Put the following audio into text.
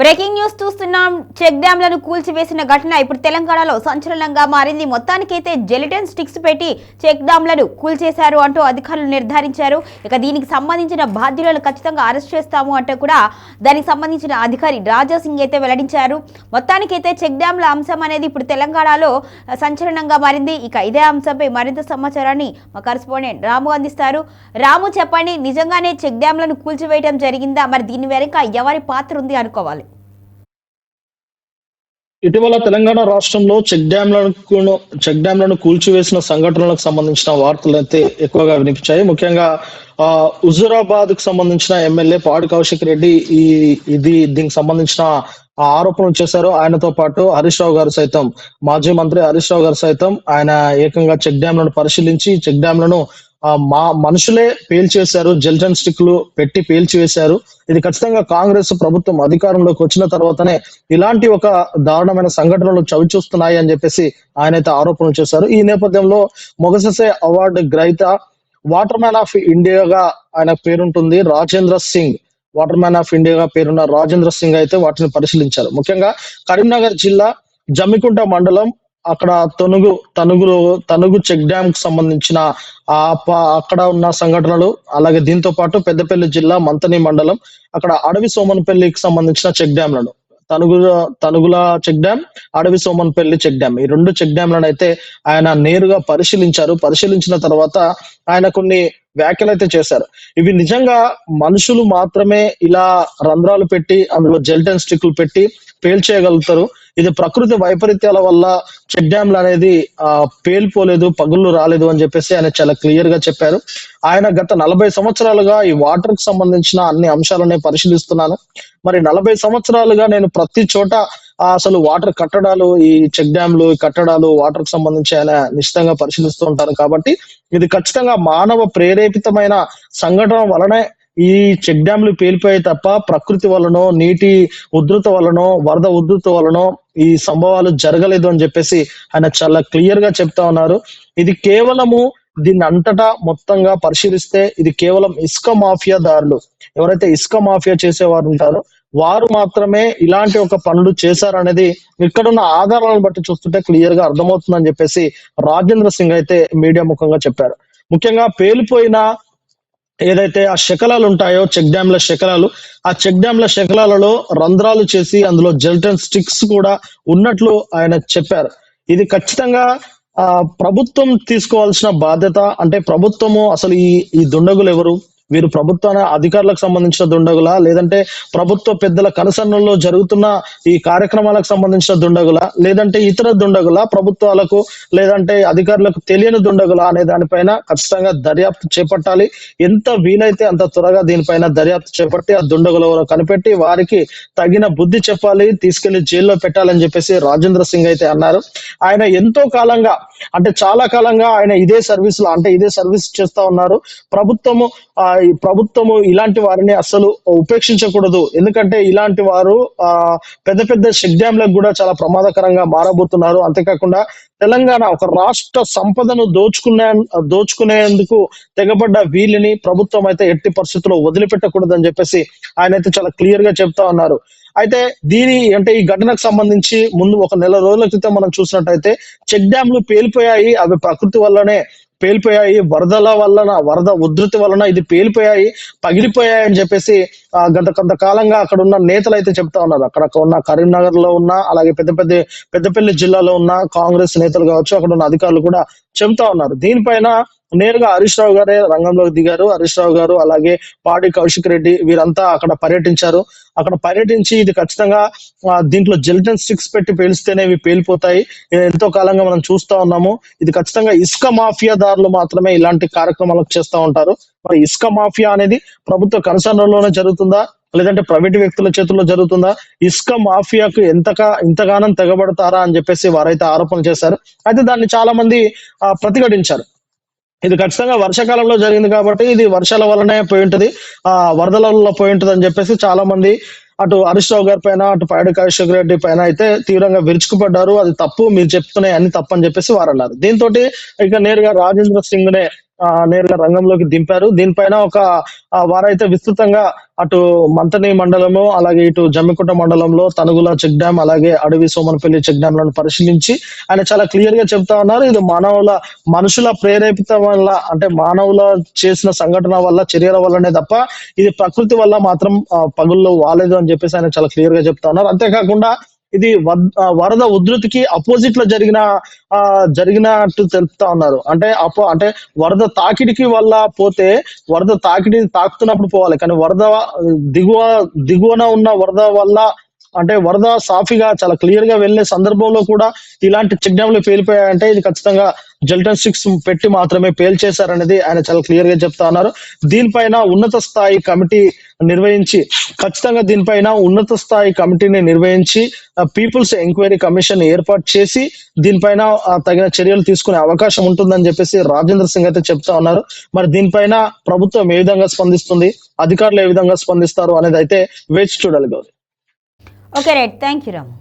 Breaking news చూస్తున్నాం. Check డ్యాంలను కూల్చివేసిన ఘటన ఇప్పుడు తెలంగాణలో సంచలనంగా మారింది. మొత్తానికైతే జెలిటన్ స్టిక్స్ పెట్టి చెక్ డ్యాంలను కూల్చేశారు అంటూ అధికారులు నిర్ధారించారు. ఇక దీనికి సంబంధించిన బాధ్యులను ఖచ్చితంగా అరెస్ట్ చేస్తాము అంటూ కూడా దానికి సంబంధించిన అధికారి రాజా సింగ్ అయితే వెల్లడించారు. మొత్తానికైతే చెక్ డ్యాంల అంశం అనేది ఇప్పుడు తెలంగాణలో సంచలనంగా మారింది. ఇక ఇదే అంశంపై మరింత సమాచారాన్ని మా కరెస్పాండెంట్ రాము అందిస్తారు. రాము చెప్పండి నిజంగానే చెక్ డ్యాంలను కూల్చివేయడం జరిగిందా? మరి దీని వెనుక ఎవరి పాత్ర ఉంది అనుకోవాలి. ఇటీవల తెలంగాణ రాష్ట్రంలో చెక్ డ్యాంలను చెక్ డ్యాంలను కూల్చివేసిన సంఘటనలకు సంబంధించిన వార్తలు అయితే ఎక్కువగా వినిపించాయి. ముఖ్యంగా ఆ హుజురాబాద్కు సంబంధించిన ఎమ్మెల్యే పాడి కౌశిక్ రెడ్డి ఈ ఇది దీనికి సంబంధించిన ఆరోపణలు చేశారు. ఆయనతో పాటు హరీష్ రావు గారు సైతం మాజీ మంత్రి హరీష్ రావు గారు సైతం ఆయన ఏకంగా చెక్ డ్యాంలను పరిశీలించి చెక్ డ్యాంలను మా మనుషులే పేల్చేశారు జెల్జన్ స్టిక్లు పెట్టి పేల్చివేశారు ఇది ఖచ్చితంగా కాంగ్రెస్ ప్రభుత్వం అధికారంలోకి వచ్చిన తర్వాతనే ఇలాంటి ఒక దారుణమైన సంఘటనలు చవిచూస్తున్నాయి అని చెప్పేసి ఆయన అయితే ఆరోపణలు చేశారు. ఈ నేపథ్యంలో మొగససే అవార్డు గ్రహీత వాటర్ మ్యాన్ ఆఫ్ ఇండియాగా ఆయన పేరుంటుంది Rajendra Singh. Water man of ఇండియాగా పేరున్న రాజేంద్ర సింగ్ అయితే వాటిని పరిశీలించారు. ముఖ్యంగా కరీంనగర్ జిల్లా జమ్మికుంట మండలం అక్కడ తనుగు తనుగులో తనుగు చెక్ డ్యామ్కు సంబంధించిన ఆ ప- అక్కడ ఉన్న సంఘటనలు అలాగే దీంతో పాటు పెద్దపల్లి జిల్లా మంతని మండలం అక్కడ అడవి సోమన్పల్లికి సంబంధించిన చెక్ డ్యాంలను తనుగు Tanugula check dam Adavi Somanpalli check dam. ఈ రెండు చెక్ డ్యాంలను అయితే ఆయన నేరుగా పరిశీలించారు. పరిశీలించిన తర్వాత ఆయన కొన్ని వ్యాఖ్యలు అయితే చేశారు. ఇవి నిజంగా మనుషులు మాత్రమే ఇలా రంధ్రాలు పెట్టి అందులో జెల్టన్ స్టిక్లు పెట్టి పేల్చేయగలుగుతారు. ఇది ప్రకృతి వైపరీత్యాల వల్ల చెక్ డ్యాంలు అనేది ఆ పేలిపోలేదు పగుళ్ళు రాలేదు అని చెప్పేసి ఆయన చాలా క్లియర్గా చెప్పారు. ఆయన గత నలభై సంవత్సరాలుగా ఈ వాటర్కి సంబంధించిన అన్ని అంశాలని పరిశీలిస్తున్నాను. మరి నలభై సంవత్సరాలుగా నేను ప్రతి చోట అసలు వాటర్ కట్టడాలు ఈ చెక్ డ్యాంలు ఈ కట్టడాలు వాటర్కు సంబంధించి ఆయన నిశ్చితంగా పరిశీలిస్తూ ఉంటారు. కాబట్టి ఇది ఖచ్చితంగా మానవ ప్రేరేపితమైన సంఘటన వలనే ఈ చెక్ డ్యాంలు పేలిపోయాయి తప్ప ప్రకృతి వలనో నీటి ఉధృత వలనో వరద ఉధృత వలనో ఈ సంభవాలు జరగలేదు అని చెప్పేసి ఆయన చాలా క్లియర్గా చెప్తా ఉన్నారు. ఇది కేవలము దీన్ని అంతటా మొత్తంగా పరిశీలిస్తే ఇది కేవలం ఇసుక మాఫియా దారులు. ఎవరైతే ఇసుక మాఫియా చేసేవారు ఉంటారో వారు మాత్రమే ఇలాంటి ఒక పనులు చేశారనేది ఇక్కడున్న ఆధారాలను బట్టి చూస్తుంటే క్లియర్గా అర్థమవుతుందని చెప్పేసి రాజేంద్ర సింగ్ అయితే మీడియా ముఖంగా చెప్పారు. ముఖ్యంగా పేలిపోయిన ఏదైతే ఆ శకలాలు ఉంటాయో చెక్ డ్యామ్ల శకలాలు ఆ చెక్ డ్యామ్ల శకలాలలో రంధ్రాలు చేసి అందులో జెల్టన్ స్టిక్స్ కూడా ఉన్నట్లు ఆయన చెప్పారు. ఇది ఖచ్చితంగా ఆ ప్రభుత్వం తీసుకోవాల్సిన బాధ్యత. అంటే ప్రభుత్వము అసలు ఈ ఈ దుండగులు ఎవరు? వీరు ప్రభుత్వ అధికారులకు సంబంధించిన దుండగులా లేదంటే ప్రభుత్వ పెద్దల కనసన్నల్లో జరుగుతున్న ఈ కార్యక్రమాలకు సంబంధించిన దుండగులా లేదంటే ఇతర దుండగులా ప్రభుత్వాలకు లేదంటే అధికారులకు తెలియని దుండగులా అనే దానిపైన ఖచ్చితంగా దర్యాప్తు చేపట్టాలి. ఎంత వీలైతే అంత త్వరగా దీనిపైన దర్యాప్తు చేపట్టి ఆ దుండగుల కనిపెట్టి వారికి తగిన బుద్ధి చెప్పాలి తీసుకెళ్ళి జైల్లో పెట్టాలని చెప్పేసి రాజేంద్ర సింగ్ అయితే అన్నారు. ఆయన ఎంతో కాలంగా అంటే చాలా కాలంగా ఆయన ఇదే సర్వీస్లో అంటే ఇదే సర్వీస్ చేస్తా ఉన్నారు. ప్రభుత్వము ఆ ఈ ప్రభుత్వము ఇలాంటి వారిని అస్సలు ఉపేక్షించకూడదు. ఎందుకంటే ఇలాంటి వారు ఆ పెద్ద పెద్ద చెక్ డ్యాంలకు కూడా చాలా ప్రమాదకరంగా మారబోతున్నారు. అంతేకాకుండా తెలంగాణ ఒక రాష్ట్ర సంపదను దోచుకునే దోచుకునేందుకు తెగబడ్డ వీళ్ళని ప్రభుత్వం అయితే ఎట్టి పరిస్థితుల్లో వదిలిపెట్టకూడదని చెప్పేసి ఆయన అయితే చాలా క్లియర్గా చెప్తా ఉన్నారు. అయితే దీని అంటే ఈ ఘటనకు సంబంధించి ముందు ఒక నెల రోజుల క్రితం మనం చూసినట్టయితే చెక్ డ్యాంలు పేలిపోయాయి. అవి ప్రకృతి వల్లనే పేలిపోయాయి. వరదల వలన వరద ఉధృతి వలన ఇది పేలిపోయాయి పగిలిపోయాయి అని చెప్పేసి గత కొంతకాలంగా అక్కడ ఉన్న నేతలు అయితే చెప్తా ఉన్నారు. అక్కడ ఉన్న కరీంనగర్లో ఉన్న అలాగే పెద్ద పెద్ద పెద్దపల్లి జిల్లాలో ఉన్న కాంగ్రెస్ నేతలు కావచ్చు అక్కడ ఉన్న అధికారులు కూడా చెప్తా ఉన్నారు. దీనిపైన నేరుగా హరీష్ రావు గారే రంగంలోకి దిగారు. హరీష్ రావు గారు అలాగే పాడి కౌశిక్ రెడ్డి వీరంతా అక్కడ పర్యటించారు. అక్కడ పర్యటించి ఇది ఖచ్చితంగా దీంట్లో జెలిటన్ స్టిక్స్ పెట్టి పేలిస్తేనే ఇవి పేలిపోతాయి. ఎంతో కాలంగా మనం చూస్తా ఉన్నాము. ఇది ఖచ్చితంగా ఇసుక మాఫియాదారులు మాత్రమే ఇలాంటి కార్యక్రమాలకు చేస్తా ఉంటారు. మరి ఇసుక మాఫియా అనేది ప్రభుత్వ కనసనలోనే జరుగుతుందా? లేదంటే ప్రైవేట్ వ్యక్తుల చేతుల్లో జరుగుతుందా? ఇసుక మాఫియాకు ఎంతగా ఇంతగానం తెగబడతారా అని చెప్పేసి వారైతే ఆరోపణలు చేశారు. అయితే దాన్ని చాలా మంది ఆ, ప్రతిఘటించారు. ఇది ఖచ్చితంగా వర్షాకాలంలో జరిగింది కాబట్టి ఇది వర్షాల వల్లనే పోయి ఉంటది. ఆ వరదల వల్ల పోయి ఉంటది అని చెప్పేసి చాలా మంది అటు హరీష్ రావు గారి పైన అటు పైడి కౌశిక్ రెడ్డి పైన అయితే తీవ్రంగా విరుచుకుపడ్డారు. అది తప్పు మీరు చెప్తున్నాయి అన్ని తప్పు అని చెప్పేసి వారు అన్నారు దీంతో ఇక నేరుగా రాజేంద్ర సింగ్ నే నేరుగా రంగంలోకి దింపారు. దీనిపైన ఒక వారైతే విస్తృతంగా అటు మంతని మండలము అలాగే ఇటు జమ్మికుంట మండలంలో తనుగుల చెక్ డ్యామ్ అలాగే అడవి సోమనపల్లి చెక్ డ్యామ్లను పరిశీలించి ఆయన చాలా క్లియర్గా చెప్తా ఉన్నారు. ఇది మానవుల మనుషుల ప్రేరేపిత వల్ల అంటే మానవుల చేసిన సంఘటన వల్ల చర్యల వల్లనే తప్ప ఇది ప్రకృతి వల్ల మాత్రం ఆ, పగుల్లో వాలేదు అని చెప్పేసి ఆయన చాలా క్లియర్గా చెప్తా ఉన్నారు. అంతేకాకుండా ఇది వద్- ఆ, వరద ఉధృతికి అపోజిట్లో జరిగిన ఆ జరిగినట్టు తెలుపుతా ఉన్నారు. అంటే అపో అంటే వరద తాకిడికి వల్ల పోతే వరద తాకిడి తాకుతున్నప్పుడు పోవాలి. కానీ వరద దిగువ దిగువన ఉన్న వరద వల్ల అంటే వరద సాఫీగా చాలా క్లియర్గా వెళ్ళే సందర్భంలో కూడా ఇలాంటి చెక్ పేలిపోయాయంటే ఇది ఖచ్చితంగా జల్టన్ సిక్స్ పెట్టి మాత్రమే పేల్చేశారనేది ఆయన చాలా క్లియర్గా చెప్తా ఉన్నారు. దీనిపైన ఉన్నత స్థాయి కమిటీ నిర్వహించి ఖచ్చితంగా దీనిపైన ఉన్నత స్థాయి కమిటీని నిర్వహించి పీపుల్స్ ఎంక్వైరీ కమిషన్ ఏర్పాటు చేసి దీనిపైన తగిన చర్యలు తీసుకునే అవకాశం ఉంటుందని చెప్పేసి రాజేంద్ర సింగ్ అయితే చెప్తా ఉన్నారు. మరి దీనిపైన ప్రభుత్వం ఏ విధంగా స్పందిస్తుంది అధికారులు ఏ విధంగా స్పందిస్తారు అనేది అయితే వేచి చూడాలి Gowri. Okay right thank you Ramu